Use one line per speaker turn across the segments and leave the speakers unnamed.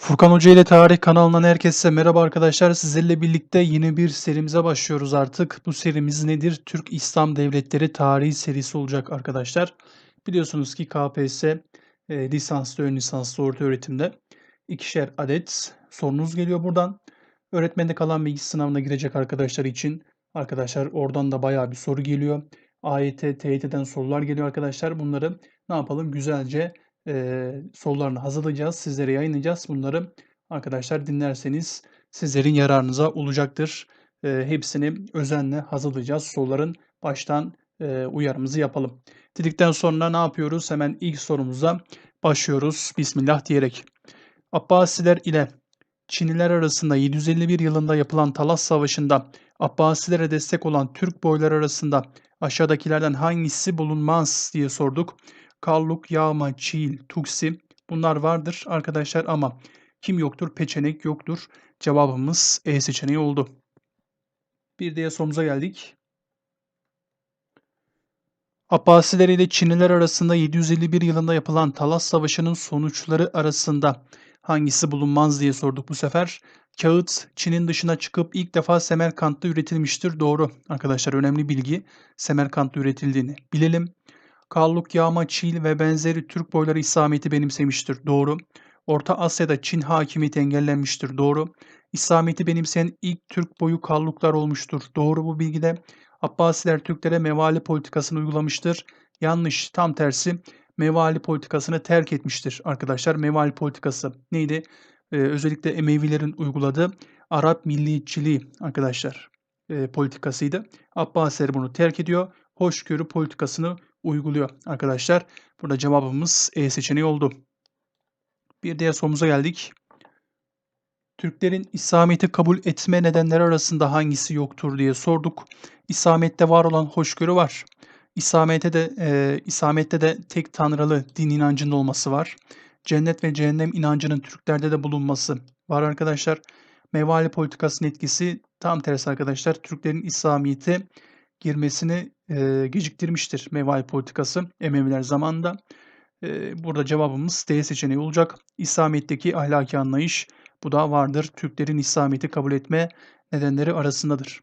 Furkan Hoca ile Tarih kanalından herkese merhaba arkadaşlar. Sizlerle birlikte yeni bir serimize başlıyoruz artık. Bu serimiz nedir? Türk İslam Devletleri tarihi serisi olacak arkadaşlar. Biliyorsunuz ki KPSS e, lisanslı, ön lisanslı orta öğretimde ikişer adet sorunuz geliyor buradan. Öğretmenlik kalan bilgi sınavına girecek arkadaşlar için arkadaşlar oradan da bayağı bir soru geliyor. AYT, TYT'den sorular geliyor arkadaşlar. Bunları ne yapalım? Güzelce e, sorularını hazırlayacağız. Sizlere yayınlayacağız. Bunları arkadaşlar dinlerseniz sizlerin yararınıza olacaktır. E, hepsini özenle hazırlayacağız. Soruların baştan e, uyarımızı yapalım. Dedikten sonra ne yapıyoruz? Hemen ilk sorumuza başlıyoruz. Bismillah diyerek. Abbasiler ile Çinliler arasında 751 yılında yapılan Talas Savaşı'nda Abbasilere destek olan Türk boyları arasında aşağıdakilerden hangisi bulunmaz diye sorduk. Kalluk, Yağma, Çiğil, Tuksi bunlar vardır arkadaşlar ama kim yoktur? Peçenek yoktur. Cevabımız E seçeneği oldu. Bir diğer sorumuza geldik. Abbasiler ile Çinliler arasında 751 yılında yapılan Talas Savaşı'nın sonuçları arasında hangisi bulunmaz diye sorduk bu sefer. Kağıt Çin'in dışına çıkıp ilk defa Semerkant'ta üretilmiştir. Doğru arkadaşlar önemli bilgi. Semerkant'ta üretildiğini bilelim. Kalluk, Yağma, Çil ve benzeri Türk boyları İslamiyet'i benimsemiştir. Doğru. Orta Asya'da Çin hakimiyeti engellenmiştir. Doğru. İslamiyet'i benimseyen ilk Türk boyu Kalluklar olmuştur. Doğru bu bilgide. Abbasiler Türklere mevali politikasını uygulamıştır. Yanlış, tam tersi mevali politikasını terk etmiştir arkadaşlar. Mevali politikası neydi? Ee, özellikle Emevilerin uyguladığı Arap milliyetçiliği arkadaşlar e, politikasıydı. Abbasiler bunu terk ediyor. Hoşgörü politikasını uyguluyor arkadaşlar. Burada cevabımız E seçeneği oldu. Bir diğer sorumuza geldik. Türklerin İslamiyet'i kabul etme nedenleri arasında hangisi yoktur diye sorduk. İslamiyet'te var olan hoşgörü var. İslamiyet'te de e, İslamiyet'te de tek tanrılı din inancının olması var. Cennet ve cehennem inancının Türklerde de bulunması var arkadaşlar. Mevali politikasının etkisi tam tersi arkadaşlar. Türklerin İslamiyet'e girmesini e, geciktirmiştir mevali politikası Emeviler zamanında. E, burada cevabımız D seçeneği olacak. İslamiyet'teki ahlaki anlayış bu da vardır. Türklerin İslamiyet'i kabul etme nedenleri arasındadır.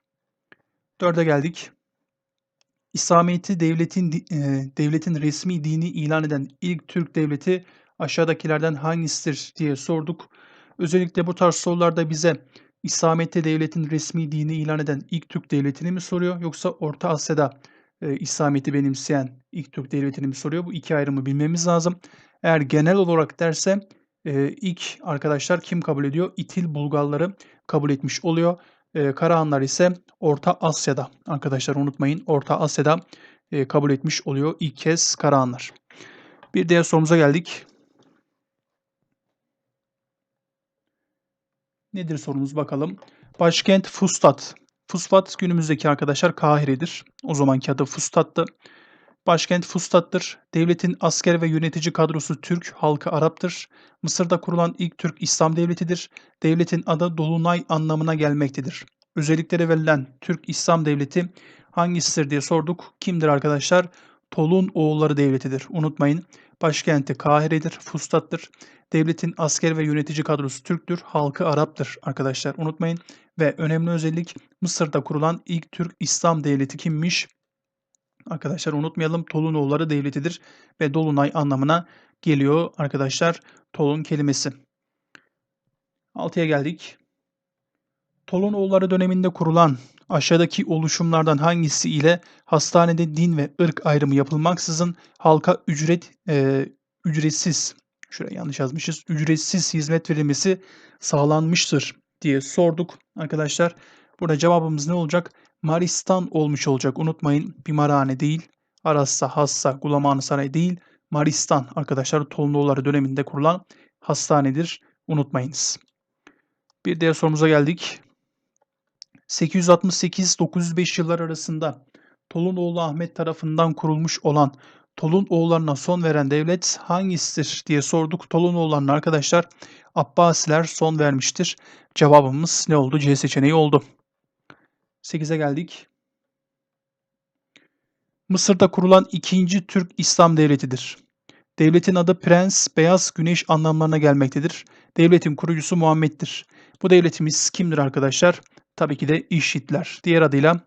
Dörde geldik. İslamiyet'i devletin e, devletin resmi dini ilan eden ilk Türk devleti aşağıdakilerden hangisidir diye sorduk. Özellikle bu tarz sorularda bize İslamiyet'te devletin resmi dini ilan eden ilk Türk devletini mi soruyor yoksa Orta Asya'da e, İslamiyet'i benimseyen ilk Türk devletini mi soruyor? Bu iki ayrımı bilmemiz lazım. Eğer genel olarak derse e, ilk arkadaşlar kim kabul ediyor? İtil Bulgarları kabul etmiş oluyor. E, Karahanlar ise Orta Asya'da arkadaşlar unutmayın Orta Asya'da e, kabul etmiş oluyor ilk kez Karahanlar. Bir diğer sorumuza geldik. Nedir sorumuz bakalım. Başkent Fustat. Fustat günümüzdeki arkadaşlar Kahire'dir. O zamanki adı Fustat'tı. Başkent Fustat'tır. Devletin asker ve yönetici kadrosu Türk, halkı Arap'tır. Mısır'da kurulan ilk Türk İslam devletidir. Devletin adı Dolunay anlamına gelmektedir. Özellikleri verilen Türk İslam devleti hangisidir diye sorduk. Kimdir arkadaşlar? Tolun oğulları devletidir. Unutmayın. Başkenti Kahire'dir, Fustat'tır. Devletin asker ve yönetici kadrosu Türktür, halkı Arap'tır arkadaşlar unutmayın. Ve önemli özellik Mısır'da kurulan ilk Türk İslam devleti kimmiş? Arkadaşlar unutmayalım Tolunoğulları devletidir ve Dolunay anlamına geliyor arkadaşlar Tolun kelimesi. 6'ya geldik. Tolunoğulları döneminde kurulan aşağıdaki oluşumlardan hangisi ile hastanede din ve ırk ayrımı yapılmaksızın halka ücret e, ücretsiz şuraya yanlış yazmışız ücretsiz hizmet verilmesi sağlanmıştır diye sorduk arkadaşlar. Burada cevabımız ne olacak? Maristan olmuş olacak. Unutmayın bimarhane değil. Arassa, Hassa, Gulamanı Saray değil. Maristan arkadaşlar Tolunoğulları döneminde kurulan hastanedir. Unutmayınız. Bir diğer sorumuza geldik. 868-905 yıllar arasında Tolunoğlu Ahmet tarafından kurulmuş olan Tolunoğullarına son veren devlet hangisidir diye sorduk. Tolunoğullarına arkadaşlar Abbasiler son vermiştir. Cevabımız ne oldu? C seçeneği oldu. 8'e geldik. Mısır'da kurulan ikinci Türk İslam devletidir. Devletin adı prens, beyaz güneş anlamlarına gelmektedir. Devletin kurucusu Muhammed'dir. Bu devletimiz kimdir arkadaşlar? Tabii ki de İşitler. Diğer adıyla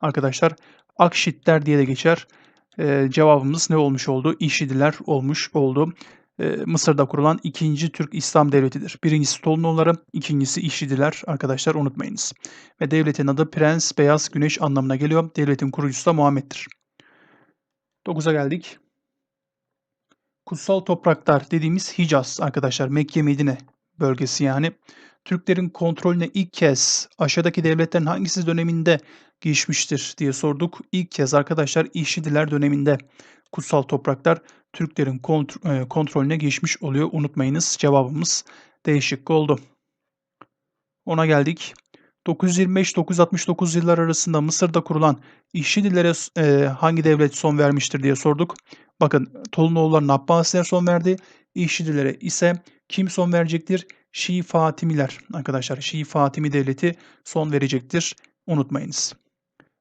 arkadaşlar Akşitler diye de geçer. Ee, cevabımız ne olmuş oldu? İşidiler olmuş oldu. Ee, Mısır'da kurulan ikinci Türk İslam Devleti'dir. Birincisi Tolunoğulları, ikincisi İşidiler arkadaşlar unutmayınız. Ve devletin adı Prens Beyaz Güneş anlamına geliyor. Devletin kurucusu da Muhammed'dir. 9'a geldik. Kutsal topraklar dediğimiz Hicaz arkadaşlar Mekke Medine bölgesi yani. Türklerin kontrolüne ilk kez aşağıdaki devletlerin hangisi döneminde geçmiştir diye sorduk. İlk kez arkadaşlar İşidiler döneminde kutsal topraklar Türklerin kont e, kontrolüne geçmiş oluyor. Unutmayınız cevabımız D şıkkı oldu. Ona geldik. 925-969 yıllar arasında Mısır'da kurulan İşidilere e, hangi devlet son vermiştir diye sorduk. Bakın Tolunoğulların Abbasiler son verdi. İşidilere ise kim son verecektir? Şii Fatimiler arkadaşlar. Şii Fatimi devleti son verecektir. Unutmayınız.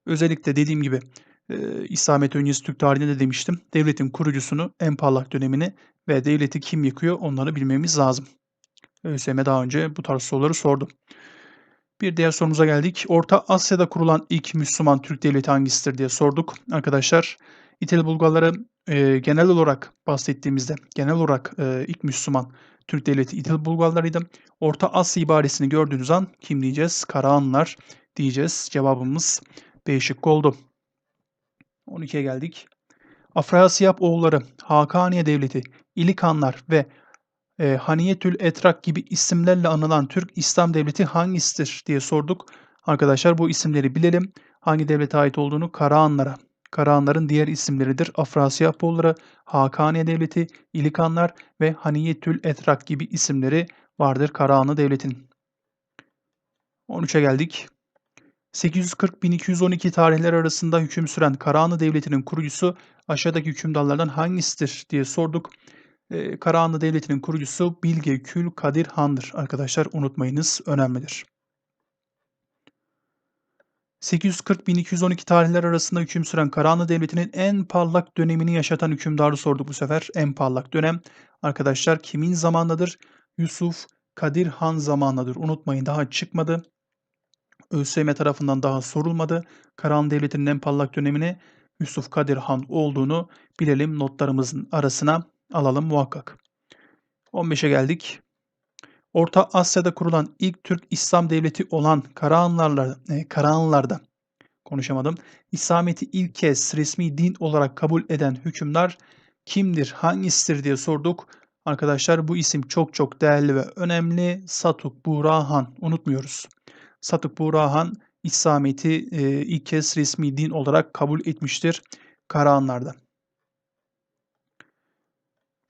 Özellikle dediğim gibi e, İslamiyet öncesi Türk tarihinde de demiştim. Devletin kurucusunu, en parlak dönemini ve devleti kim yıkıyor onları bilmemiz lazım. ÖSYM daha önce bu tarz soruları sordu. Bir diğer sorumuza geldik. Orta Asya'da kurulan ilk Müslüman Türk devleti hangisidir diye sorduk. Arkadaşlar İtal Bulgarları e, genel olarak bahsettiğimizde genel olarak e, ilk Müslüman Türk devleti İtal Bulgarlarıydı. Orta Asya ibaresini gördüğünüz an kim diyeceğiz? Karahanlar diyeceğiz. Cevabımız B şıkkı oldu. 12'ye geldik. Afrasiyap oğulları, Hakaniye Devleti, İlikanlar ve e, Haniyetül Etrak gibi isimlerle anılan Türk İslam Devleti hangisidir diye sorduk. Arkadaşlar bu isimleri bilelim. Hangi devlete ait olduğunu Karahanlara. Karahanların diğer isimleridir. Afrasiyap oğulları, Hakaniye Devleti, İlikanlar ve Haniyetül Etrak gibi isimleri vardır Karahanlı Devlet'in. 13'e geldik. 840-1212 tarihler arasında hüküm süren Karahanlı Devleti'nin kurucusu aşağıdaki hükümdarlardan hangisidir diye sorduk. Ee, Karahanlı Devleti'nin kurucusu Bilge Kül Kadir Han'dır. Arkadaşlar unutmayınız önemlidir. 840-1212 tarihler arasında hüküm süren Karahanlı Devleti'nin en parlak dönemini yaşatan hükümdarı sorduk bu sefer. En parlak dönem arkadaşlar kimin zamanıdır? Yusuf Kadir Han zamanıdır. Unutmayın daha çıkmadı. ÖSYM tarafından daha sorulmadı. Karahanlı Devleti'nin en parlak dönemini Yusuf Kadir Han olduğunu bilelim notlarımızın arasına alalım muhakkak. 15'e geldik. Orta Asya'da kurulan ilk Türk İslam devleti olan Karahanlarla, e, Karahanlılarda konuşamadım. İslamiyet'i ilk kez resmi din olarak kabul eden hükümdar kimdir, hangisidir diye sorduk. Arkadaşlar bu isim çok çok değerli ve önemli. Satuk Burahan unutmuyoruz. Satuk Burahan İslamiyet'i e, ilk kez resmi din olarak kabul etmiştir Karahanlar'da.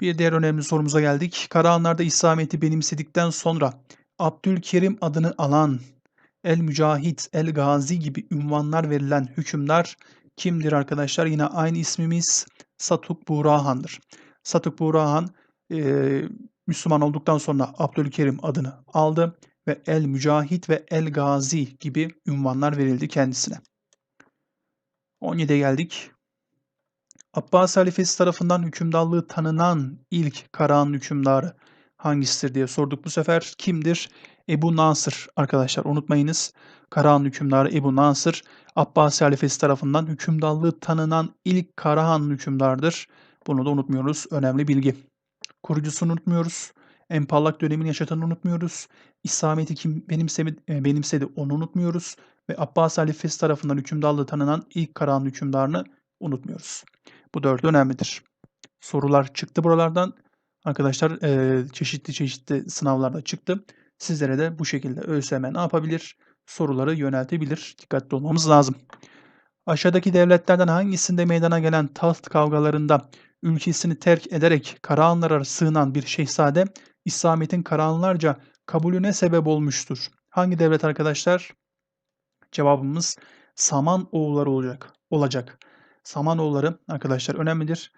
Bir diğer önemli sorumuza geldik. Karahanlar'da İslamiyet'i benimsedikten sonra Abdülkerim adını alan El Mücahit, El Gazi gibi ünvanlar verilen hükümdar kimdir arkadaşlar? Yine aynı ismimiz Satuk Burahan'dır. Satuk Burahan e, Müslüman olduktan sonra Abdülkerim adını aldı ve El Mücahit ve El Gazi gibi ünvanlar verildi kendisine. 17'ye geldik. Abbas halifesi tarafından hükümdarlığı tanınan ilk Karahan hükümdarı hangisidir diye sorduk bu sefer. Kimdir? Ebu Nasır arkadaşlar unutmayınız. Karahan hükümdarı Ebu Nasır Abbas halifesi tarafından hükümdarlığı tanınan ilk Karahan hükümdardır. Bunu da unutmuyoruz. Önemli bilgi. Kurucusunu unutmuyoruz. En parlak dönemini yaşatanı unutmuyoruz. İslamiyet'i kim benimsedi, e, benimsedi onu unutmuyoruz. Ve Abbas halifesi tarafından hükümdarlığı tanınan ilk Karahan hükümdarını unutmuyoruz. Bu dördü önemlidir. Sorular çıktı buralardan. Arkadaşlar e, çeşitli çeşitli sınavlarda çıktı. Sizlere de bu şekilde ÖSYM ne yapabilir? Soruları yöneltebilir. Dikkatli olmamız lazım. Aşağıdaki devletlerden hangisinde meydana gelen taht kavgalarında ülkesini terk ederek Karahanlara sığınan bir şehzade İslamiyet'in Karahanlarca kabulüne sebep olmuştur? Hangi devlet arkadaşlar? Cevabımız Saman oğulları olacak. olacak. Samanoğulları arkadaşlar önemlidir.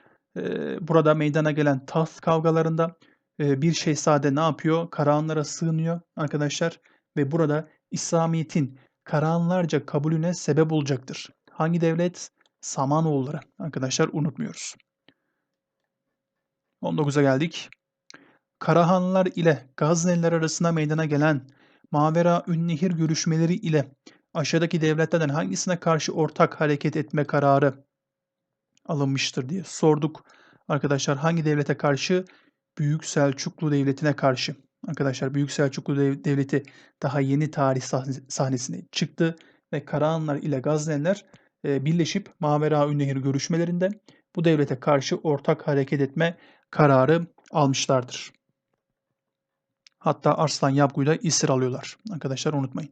Burada meydana gelen taht kavgalarında bir şehzade ne yapıyor? Karahanlara sığınıyor arkadaşlar ve burada İslamiyet'in Karahanlarca kabulüne sebep olacaktır. Hangi devlet? Samanoğulları arkadaşlar unutmuyoruz. 19'a geldik. Karahanlılar ile Gazneliler arasında meydana gelen Mavera Ünnehir görüşmeleri ile aşağıdaki devletlerden hangisine karşı ortak hareket etme kararı alınmıştır diye sorduk. Arkadaşlar hangi devlete karşı? Büyük Selçuklu Devleti'ne karşı. Arkadaşlar Büyük Selçuklu Devleti daha yeni tarih sahnesine çıktı ve Karahanlar ile Gazneliler e, birleşip Mavera Ünnehir görüşmelerinde bu devlete karşı ortak hareket etme kararı almışlardır. Hatta Arslan Yapgu'yu da esir alıyorlar. Arkadaşlar unutmayın.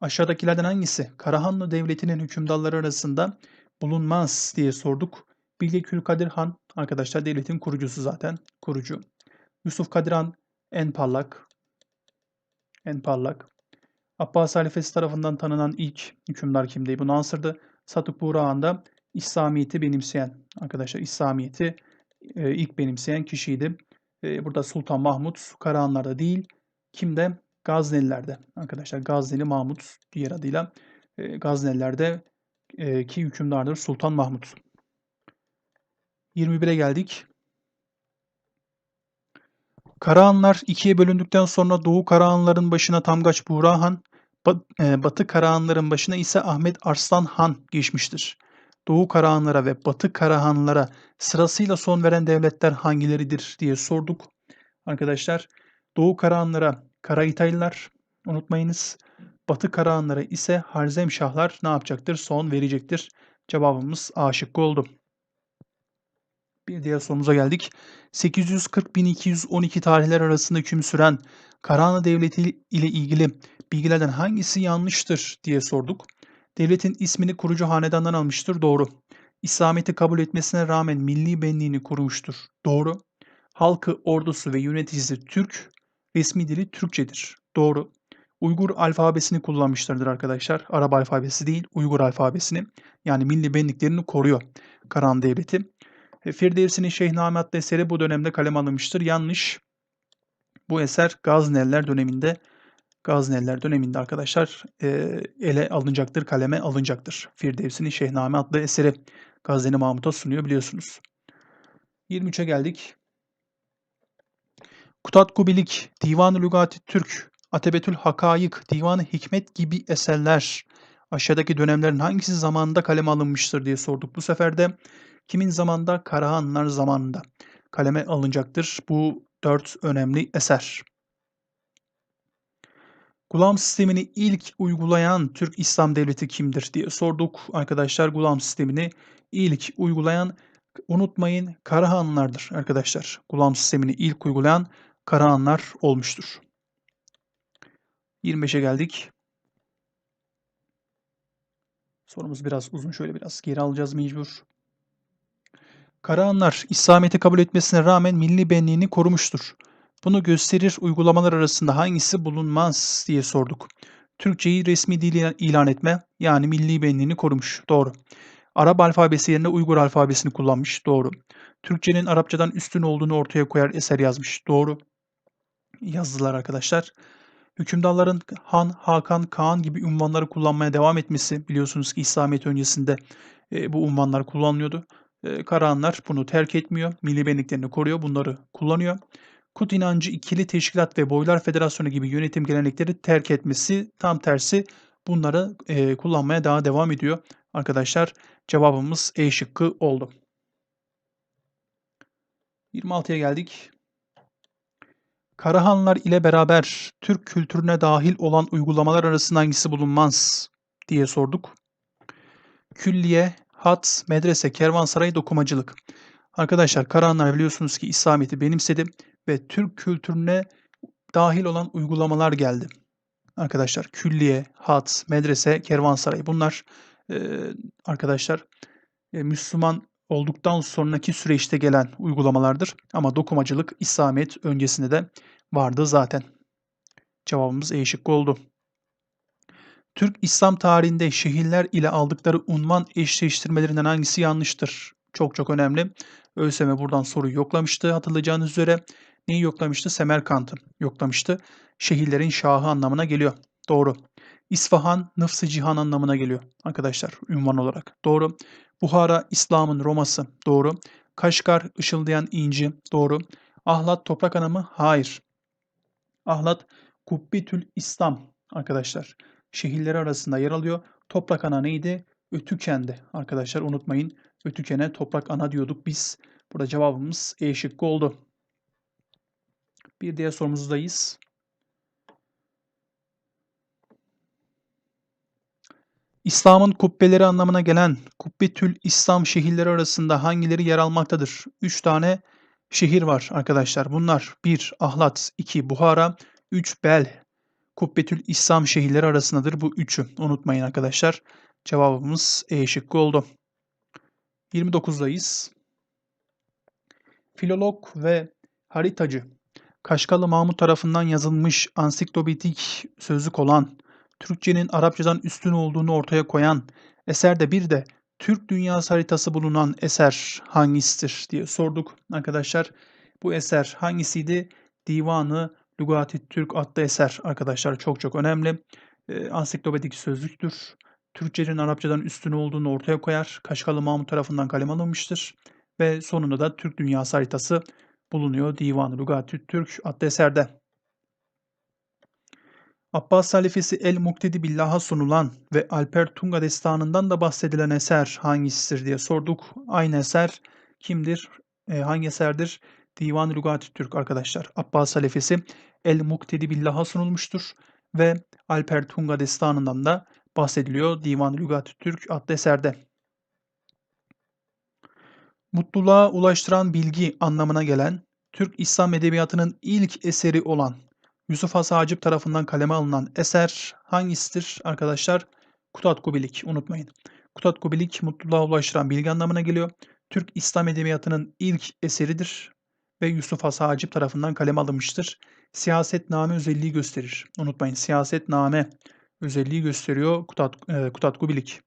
Aşağıdakilerden hangisi Karahanlı Devleti'nin hükümdarları arasında bulunmaz diye sorduk. Bilge Külkadir Han arkadaşlar devletin kurucusu zaten. Kurucu. Yusuf Kadir Han en parlak. En parlak. Abbas halifesi tarafından tanınan ilk hükümdar kimdi? Bu Nasır'dı. Satuk Buğra da İslamiyet'i benimseyen arkadaşlar İslamiyet'i e, ilk benimseyen kişiydi. E, burada Sultan Mahmut Karahanlar'da değil. Kimde? Gazneliler'de. Arkadaşlar Gazneli Mahmut diğer adıyla e, Gazneliler'de ki hükümdardır Sultan Mahmut. 21'e geldik. Karahanlar ikiye bölündükten sonra Doğu Karahanların başına Tamgaç Buğra Han, Batı Karahanların başına ise Ahmet Arslan Han geçmiştir. Doğu Karahanlara ve Batı Karahanlara sırasıyla son veren devletler hangileridir diye sorduk. Arkadaşlar Doğu Karahanlara Karahitaylılar unutmayınız. Batı Karahanlara ise Harzemşahlar ne yapacaktır? Son verecektir. Cevabımız A şıkkı oldu. Bir diğer sorumuza geldik. 840-1212 tarihler arasında hüküm süren Karahanlı Devleti ile ilgili bilgilerden hangisi yanlıştır diye sorduk. Devletin ismini kurucu hanedandan almıştır. Doğru. İslamiyet'i kabul etmesine rağmen milli benliğini kurmuştur. Doğru. Halkı, ordusu ve yöneticisi Türk, resmi dili Türkçedir. Doğru. Uygur alfabesini kullanmışlardır arkadaşlar. Arap alfabesi değil, Uygur alfabesini. Yani milli benliklerini koruyor Karahan Devleti. E, Firdevsi'nin Şeyhname adlı eseri bu dönemde kalem alınmıştır. Yanlış. Bu eser Gazneliler döneminde Gazneliler döneminde arkadaşlar e, ele alınacaktır, kaleme alınacaktır. Firdevsi'nin Şehname adlı eseri Gazneli Mahmut'a sunuyor biliyorsunuz. 23'e geldik. Kutat Kubilik, Divan-ı Lügati Türk, Atebetül Hakayık, Divan-ı Hikmet gibi eserler aşağıdaki dönemlerin hangisi zamanında kaleme alınmıştır diye sorduk. Bu sefer de kimin zamanında? Karahanlar zamanında kaleme alınacaktır bu dört önemli eser. Gulam sistemini ilk uygulayan Türk İslam Devleti kimdir diye sorduk. Arkadaşlar gulam sistemini ilk uygulayan unutmayın Karahanlardır arkadaşlar. Gulam sistemini ilk uygulayan Karahanlar olmuştur. 25'e geldik. Sorumuz biraz uzun. Şöyle biraz geri alacağız mecbur. Karahanlar İslamiyet'i kabul etmesine rağmen milli benliğini korumuştur. Bunu gösterir uygulamalar arasında hangisi bulunmaz diye sorduk. Türkçeyi resmi dil ilan etme yani milli benliğini korumuş. Doğru. Arap alfabesi yerine Uygur alfabesini kullanmış. Doğru. Türkçenin Arapçadan üstün olduğunu ortaya koyar eser yazmış. Doğru. Yazdılar arkadaşlar. Hükümdarların Han, Hakan, Kaan gibi unvanları kullanmaya devam etmesi biliyorsunuz ki İslamiyet öncesinde e, bu unvanlar kullanılıyordu. E, Karahanlar bunu terk etmiyor. Milli benliklerini koruyor. Bunları kullanıyor. Kut inancı ikili teşkilat ve boylar federasyonu gibi yönetim gelenekleri terk etmesi tam tersi bunları e, kullanmaya daha devam ediyor. Arkadaşlar cevabımız E şıkkı oldu. 26'ya geldik. Karahanlar ile beraber Türk kültürüne dahil olan uygulamalar arasında hangisi bulunmaz diye sorduk. Külliye, hat, medrese, kervansaray, dokumacılık. Arkadaşlar Karahanlar biliyorsunuz ki İslamiyet'i benimsedi ve Türk kültürüne dahil olan uygulamalar geldi. Arkadaşlar külliye, hat, medrese, kervansaray bunlar e, arkadaşlar e, Müslüman olduktan sonraki süreçte gelen uygulamalardır. Ama dokumacılık İslamiyet öncesinde de vardı zaten. Cevabımız E şıkkı oldu. Türk İslam tarihinde şehirler ile aldıkları unvan eşleştirmelerinden hangisi yanlıştır? Çok çok önemli. ÖSYM buradan soruyu yoklamıştı hatırlayacağınız üzere. Neyi yoklamıştı? Semerkant'ı yoklamıştı. Şehirlerin şahı anlamına geliyor. Doğru. İsfahan, nıfsı cihan anlamına geliyor arkadaşlar ünvan olarak. Doğru. Buhara, İslam'ın Roma'sı. Doğru. Kaşgar, ışıldayan inci. Doğru. Ahlat, toprak ana mı? Hayır. Ahlat, Kubbetül İslam arkadaşlar. Şehirleri arasında yer alıyor. Toprak ana neydi? Ötüken'di arkadaşlar unutmayın. Ötüken'e toprak ana diyorduk biz. Burada cevabımız E şıkkı oldu. Bir diğer sorumuzdayız. İslam'ın kubbeleri anlamına gelen Kubbetül İslam şehirleri arasında hangileri yer almaktadır? 3 tane şehir var arkadaşlar. Bunlar 1 Ahlat, 2 Buhara, 3 Bel. Kubbetül İslam şehirleri arasındadır bu üçü. Unutmayın arkadaşlar. Cevabımız E şıkkı oldu. 29'dayız. Filolog ve haritacı Kaşgalı Mahmut tarafından yazılmış ansiklopedik sözlük olan, Türkçenin Arapçadan üstün olduğunu ortaya koyan, eserde bir de Türk dünyası haritası bulunan eser hangisidir diye sorduk arkadaşlar. Bu eser hangisiydi? Divanı Lugati Türk adlı eser arkadaşlar çok çok önemli. E, ansiklopedik sözlüktür. Türkçenin Arapçadan üstün olduğunu ortaya koyar. Kaşgalı Mahmut tarafından kaleme alınmıştır. Ve sonunda da Türk dünyası haritası bulunuyor Divan-ı Lugati Türk adlı eserde. Abbas halifesi El Muktedi Billah'a sunulan ve Alper Tunga destanından da bahsedilen eser hangisidir diye sorduk. Aynı eser kimdir? E, hangi eserdir? Divan-ı Lugati Türk arkadaşlar. Abbas halifesi El Muktedi Billah'a sunulmuştur ve Alper Tunga destanından da bahsediliyor Divan-ı Lugati Türk adlı eserde. Mutluluğa ulaştıran bilgi anlamına gelen, Türk İslam Edebiyatı'nın ilk eseri olan Yusuf Has Hacip tarafından kaleme alınan eser hangisidir arkadaşlar? Kutat Kubilik unutmayın. Kutat Kubilik mutluluğa ulaştıran bilgi anlamına geliyor. Türk İslam Edebiyatı'nın ilk eseridir ve Yusuf Has Hacip tarafından kaleme alınmıştır. Siyasetname özelliği gösterir. Unutmayın siyasetname özelliği gösteriyor Kutat, e, Kutat Kubilik.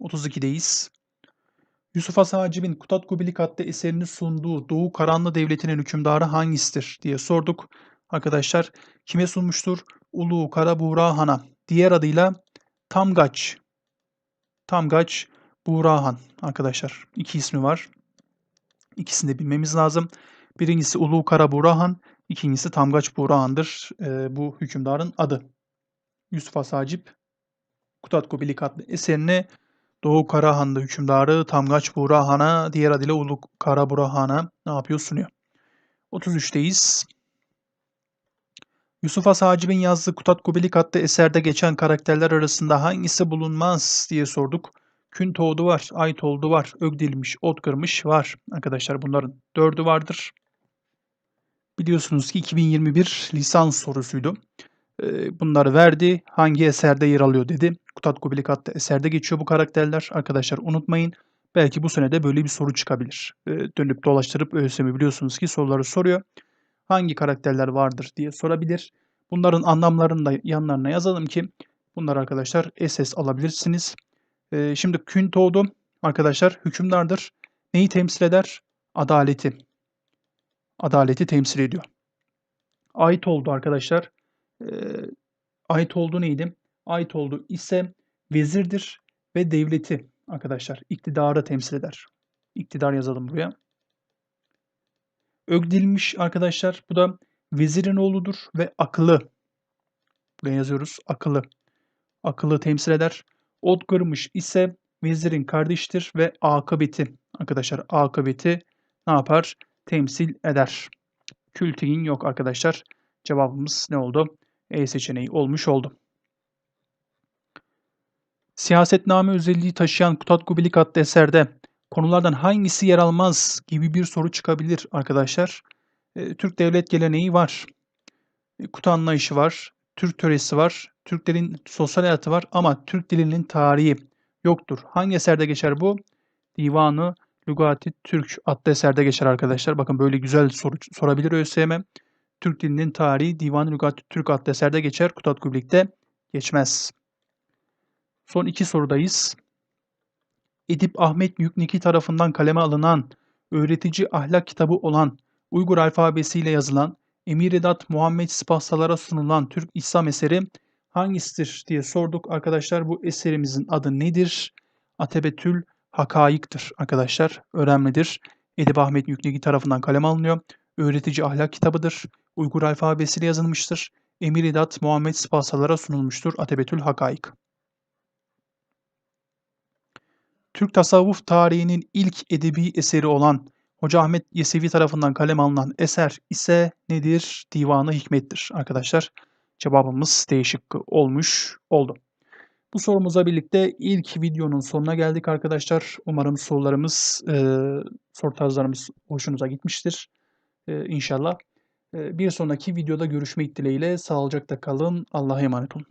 32'deyiz. Yusuf Has Hacib'in Kutat Kubilik adlı eserini sunduğu Doğu Karanlı Devleti'nin hükümdarı hangisidir diye sorduk. Arkadaşlar kime sunmuştur? Ulu Kara Han'a. Diğer adıyla Tamgaç. Tamgaç Buğra arkadaşlar. iki ismi var. İkisini de bilmemiz lazım. Birincisi Ulu Kara Buğra Han, ikincisi Tamgaç Buğra Han'dır. E, bu hükümdarın adı. Yusuf Has Hacip Kutat Kubilik adlı eserini Doğu Karahan'da hükümdarı Tamgaç Burhan'a, diğer adıyla Ulu Kara ne yapıyor sunuyor. 33'teyiz. Yusuf Hacib'in yazdığı Kutat Kubilik adlı eserde geçen karakterler arasında hangisi bulunmaz diye sorduk. Kün toğdu var, ay toldu var, ögdilmiş, ot kırmış var. Arkadaşlar bunların dördü vardır. Biliyorsunuz ki 2021 lisans sorusuydu. Bunları verdi. Hangi eserde yer alıyor dedi. Kutat Kubilik adlı eserde geçiyor bu karakterler. Arkadaşlar unutmayın. Belki bu sene de böyle bir soru çıkabilir. Dönüp dolaştırıp ÖSYM biliyorsunuz ki soruları soruyor. Hangi karakterler vardır diye sorabilir. Bunların anlamlarını da yanlarına yazalım ki bunlar arkadaşlar SS alabilirsiniz. Şimdi Kün Toğdu arkadaşlar hükümdardır. Neyi temsil eder? Adaleti. Adaleti temsil ediyor. Ait oldu arkadaşlar e, ait olduğu neydi? Ait olduğu ise vezirdir ve devleti arkadaşlar iktidarı temsil eder. İktidar yazalım buraya. Ögdilmiş arkadaşlar bu da vezirin oğludur ve akıllı. Buraya yazıyoruz akıllı. Akıllı temsil eder. Odgırmış ise vezirin kardeştir ve akıbeti. Arkadaşlar akıbeti ne yapar? Temsil eder. Kültigin yok arkadaşlar. Cevabımız ne oldu? E seçeneği olmuş oldu. Siyasetname özelliği taşıyan Kutat Kubilik adlı eserde konulardan hangisi yer almaz gibi bir soru çıkabilir arkadaşlar. E, Türk devlet geleneği var. E, kutu anlayışı var. Türk töresi var. Türklerin sosyal hayatı var ama Türk dilinin tarihi yoktur. Hangi eserde geçer bu? Divanı Lugati Türk adlı eserde geçer arkadaşlar. Bakın böyle güzel soru sorabilir ÖSYM. Türk dilinin tarihi Divan-ı Lügat Türk adlı eserde geçer. Kutat Kubilik'te geçmez. Son iki sorudayız. Edip Ahmet Yükneki tarafından kaleme alınan, öğretici ahlak kitabı olan, Uygur alfabesiyle yazılan, Emir Edat Muhammed Spahsalara sunulan Türk İslam eseri hangisidir diye sorduk. Arkadaşlar bu eserimizin adı nedir? Atebetül Hakaik'tir arkadaşlar. Önemlidir. Edip Ahmet Yüklegi tarafından kaleme alınıyor. Öğretici ahlak kitabıdır. Uygur alfabesiyle yazılmıştır. Emir İdat Muhammed Spasalara sunulmuştur. Atebetül Hakaik. Türk tasavvuf tarihinin ilk edebi eseri olan Hoca Ahmet Yesevi tarafından kaleme alınan eser ise nedir? Divanı Hikmet'tir arkadaşlar. Cevabımız D şıkkı olmuş oldu. Bu sorumuza birlikte ilk videonun sonuna geldik arkadaşlar. Umarım sorularımız, e, soru tarzlarımız hoşunuza gitmiştir. E, inşallah. E, bir sonraki videoda görüşmek dileğiyle. Sağlıcakla kalın. Allah'a emanet olun.